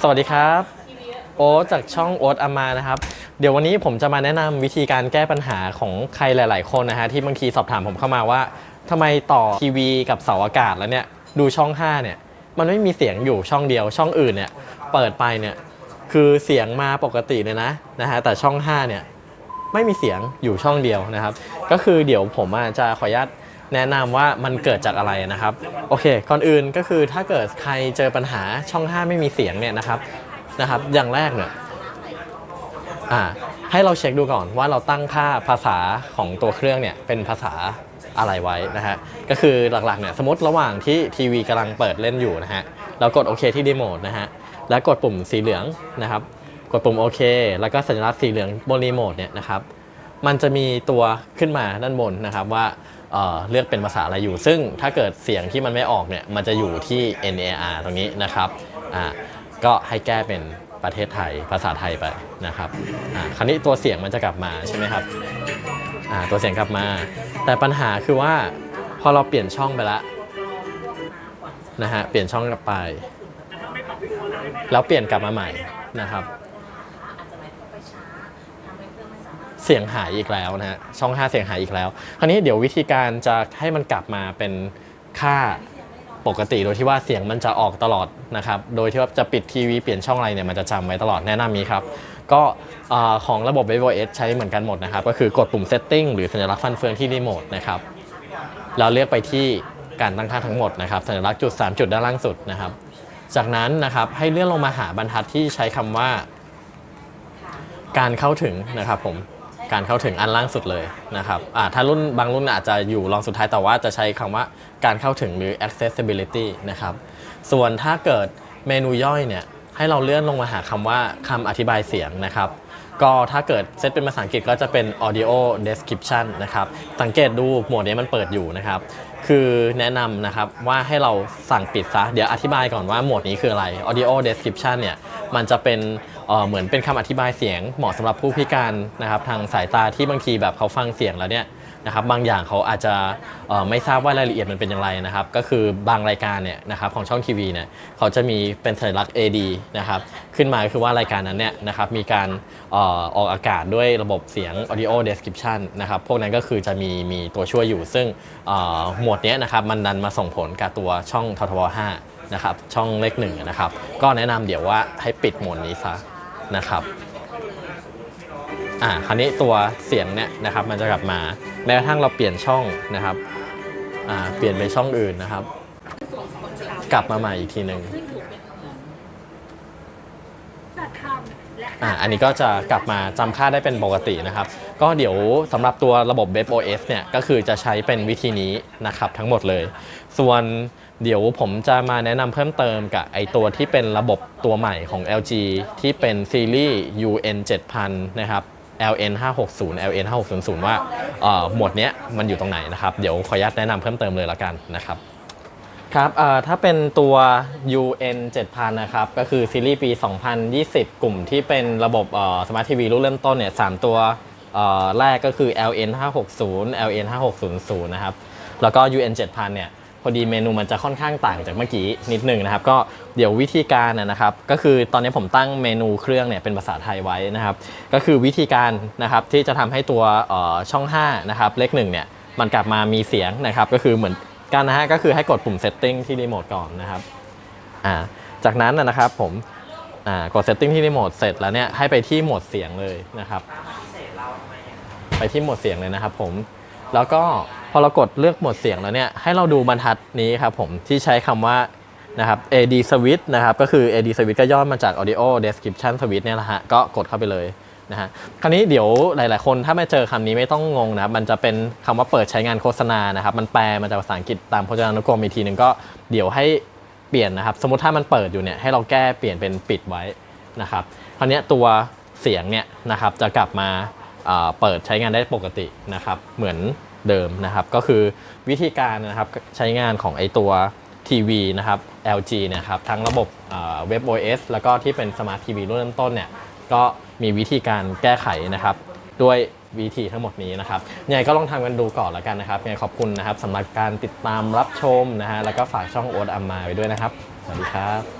สวัสดีครับ โอ๊ตจากช่องโอ๊ตอามานะครับ เดี๋ยววันนี้ผมจะมาแนะนำวิธีการแก้ปัญหาของใครหลาย ๆ คนนะฮะที่บางทีสอบถามผมเข้ามาว่าทำไมต่อทีวีกับเสาอากาศแล้วเนี่ยดูช่อง 5 เนี่ย มันไม่มีเสียงอยู่ช่องเดียว ช่องอื่นเนี่ยเปิดไปเนี่ยคือเสียงมาปกติเลยนะนะฮะแต่ช่อง 5 เนี่ย ไม่มีเสียงอยู่ช่องเดียวนะครับ ก็คือเดี๋ยวผมอะจะขออนุญาต แนะนำว่ามันเกิดจากอะไรนะครับ โอเค ก่อนอื่นก็คือถ้าเกิดใครเจอปัญหาช่อง 5 ไม่มีเสียงเนี่ยนะครับนะครับ อย่างแรกเนี่ยอ่าให้เราเช็คดูก่อนว่าเราตั้งค่าภาษาของตัวเครื่องเนี่ยเป็นภาษาอะไรไว้นะฮะก็คือหลักๆเนี่ยสมมติระหว่างที่ทีวีกำลังเปิดเล่นอยู่นะฮะเรากดโอเคที่ดีโมดนะฮะแล้วกดปุ่มสีเหลืองนะครับ กดปุ่มโอเคแล้วก็สัญลักษณ์สีเหลืองบนรีโมทเนี่ยนะครับ มันจะมีตัวขึ้นมาด้านบนนะครับว่าเเลือกเป็นภาษาอะไรอยู่ ซึ่งถ้าเกิดเสียงที่มันไม่ออกเนี่ยมันจะอยู่ที่ NAR ตรงนี้นะครับอ่าก็ให้แก้เป็นประเทศไทยภาษาไทยไปนะครับอ่าคราวนี้ตัวเสียงมันจะกลับมาใช่ไหมครับอ่าตัวเสียงกลับมา แต่ปัญหาคือว่าพอเราเปลี่ยนช่องไปแล้วนะฮะเปลี่ยนช่องกลับไป แล้วเปลี่ยนกลับมาใหม่นะครับ เสียงหายอีกแล้วนะฮะช่อง 5 เสียงหายอีกแล้ว คราวนี้เดี๋ยววิธีการจะให้มันกลับมาเป็นค่าปกติโดยที่ว่าเสียงมันจะออกตลอดนะครับ โดยที่ว่าจะปิดทีวีเปลี่ยนช่องอะไรเนี่ยมันจะจำไว้ตลอดแนะนำนี้ครับ ก็ของระบบ v i v o s ใช้เหมือนกันหมดนะครับ ก็คือกดปุ่ม setting หรือสัญลักษณ์ฟันเฟืองที่รีโมทนะครับแล้วเลือกไปที่การตั้งค่าทั้งหมดนะครับ สัญลักษณ์จุด 3 จุดด้านล่างสุดนะครับ จากนั้นนะครับให้เลื่อนลงมาหาบรรทัดที่ใช้คำว่า การเข้าถึงนะครับผม การเข้าถึงอันล่างสุดเลยนะครับถ้ารุ่นบางรุ่นอาจจะอยู่รองสุดท้ายแต่ว่าจะใช้คำว่าการเข้าถึงหรือ accessibility นะครับ ส่วนถ้าเกิดเมนูย่อยเนี่ยให้เราเลื่อนลงมาหาคำว่าคำอธิบายเสียงนะครับ ก็ถ้าเกิดเซตเป็นภาษาอังกฤษก็จะเป็น audio description นะครับ สังเกตดูหมวดนี้มันเปิดอยู่นะครับ คือแนะนำนะครับว่าให้เราสั่งปิดซะ เดี๋ยวอธิบายก่อนว่าหมวดนี้คืออะไร audio description เนี่ยมันจะเป็นเเหมือนเป็นคำอธิบายเสียงเหมาะสำหรับผู้พิการนะครับทางสายตาที่บางทีแบบเขาฟังเสียงแล้วเนี่ยนะครับบางอย่างเขาอาจจะไม่ทราบว่ารายละเอียดมันเป็นอย่างไรนะครับ ก็คือบางรายการเนี่ยนะครับของช่องทีวีเนี่ยเขาจะมีเป็นสัญลักษณ์ AD นะครับขึ้นมาก็คือว่ารายการนั้นเนี่ยนะครับมีการออกอากาศด้วยระบบเสียง audio description นะครับพวกนั้นก็คือจะมีมีตัวช่วยอยู่ซึ่งหมวดดนี้นะครับมันดันมาส่งผลกับตัวช่องททบ5นะครับช่องเลขหนึ่งนะครับก็แนะนำเดี๋ยวว่าให้ปิดโหมดนี้ซะนะครับอ่าคราวนี้ตัวเสียงเนี่ยนะครับมันจะกลับมาแม้กระทั่งเราเปลี่ยนช่องนะครับอ่าเปลี่ยนไปช่องอื่นนะครับ กลับมาใหม่อีกทีหนึ่ง ตัดคำและ อ่าอันนี้ก็จะกลับมาจำค่าได้เป็นปกตินะครับ ก็เดี๋ยวสำหรับตัวระบบ Web OS เนี่ยก็คือจะใช้เป็นวิธีนี้นะครับทั้งหมดเลย ส่วนเดี๋ยวผมจะมาแนะนำเพิ่มเติมกับไอตัวที่เป็นระบบตัวใหม่ของ LG ที่เป็นซีรีส์ UN 7000นะครับ LN 560 LN 5600ว่าเอ่อหมวดเนี้ยมันอยู่ตรงไหนนะครับ เดี๋ยวขออนุญาตแนะนำเพิ่มเติมเลยละกันนะครับ ครับถ้าเป็นตัว UN 7000 นะครับ ก็คือซีรีส์ปี 2020 กลุ่มที่เป็นระบบสมาร์ททีวีรุ่นเริ่มต้นเนี่ยสามตัวแรกก็คือ LN 560 LN 5600 นะครับ แล้วก็ UN 7000 เนี่ย พอดีเมนูมันจะค่อนข้างต่างจากเมื่อกี้นิดหนึ่งนะครับ ก็เดี๋ยววิธีการนะครับ ก็คือตอนนี้ผมตั้งเมนูเครื่องเนี่ยเป็นภาษาไทยไว้นะครับ ก็คือวิธีการนะครับที่จะทำให้ตัวช่อช่อง5 นะครับ เลขหนึ่งเนี่ย มันกลับมามีเสียงนะครับ ก็คือเหมือน กันนะฮะก็คือให้กดปุ่ม setting ที่รีโมทก่อนนะครับอ่าจากนั้นนะครับผมอ่ากด setting ที่รีโมทเสร็จแล้วเนี่ยให้ไปที่โหมดเสียงเลยนะครับ ไปที่โหมดเสียงเลยนะครับผมแล้วก็พอเรากดเลือกโหมดเสียงแล้วเนี่ยให้เราดูบรรทัดนี้ครับผมที่ใช้คำว่านะครับ AD switch นะครับก็คือ AD switch ก็ย่อมาจาก audio description switch เนี่ยแหละฮะก็กดเข้าไปเลย นะฮะคราวนี้เดี๋ยวหลาย ๆ คนถ้าไม่เจอคำนี้ไม่ต้องงงนะครับมันจะเป็นคำว่าเปิดใช้งานโฆษณานะครับมันแปลมาจากภาษาอังกฤษตามพจนานุกรมอีกทีหนึ่งก็เดี๋ยวให้เปลี่ยนนะครับ สมมติถ้ามันเปิดอยู่เนี่ยให้เราแก้เปลี่ยนเป็นปิดไว้นะครับคราวนี้ตัวเสียงเนี่ยนะครับจะกลับมาเปิดใช้งานได้ปกตินะครับเหมือนเดิมนะครับ ก็คือวิธีการนะครับใช้งานของไอตัวทีวีนะครับ LG นะครับทั้งระบบเว็บ OS แล้วก็ที่เป็นสมาร์ททีวีรุ่นเริ่มต้นเนี่ย ก็มีวิธีการแก้ไขนะครับ ด้วยวิธีทั้งหมดนี้นะครับยังไงก็ลองทำกันดูก่อนแล้วกันนะครับยังไงขอบคุณนะครับสำหรับการติดตามรับชมนะฮะแล้วก็ฝากช่องโอ๊ตอัมมาไว้ด้วยนะครับ สวัสดีครับ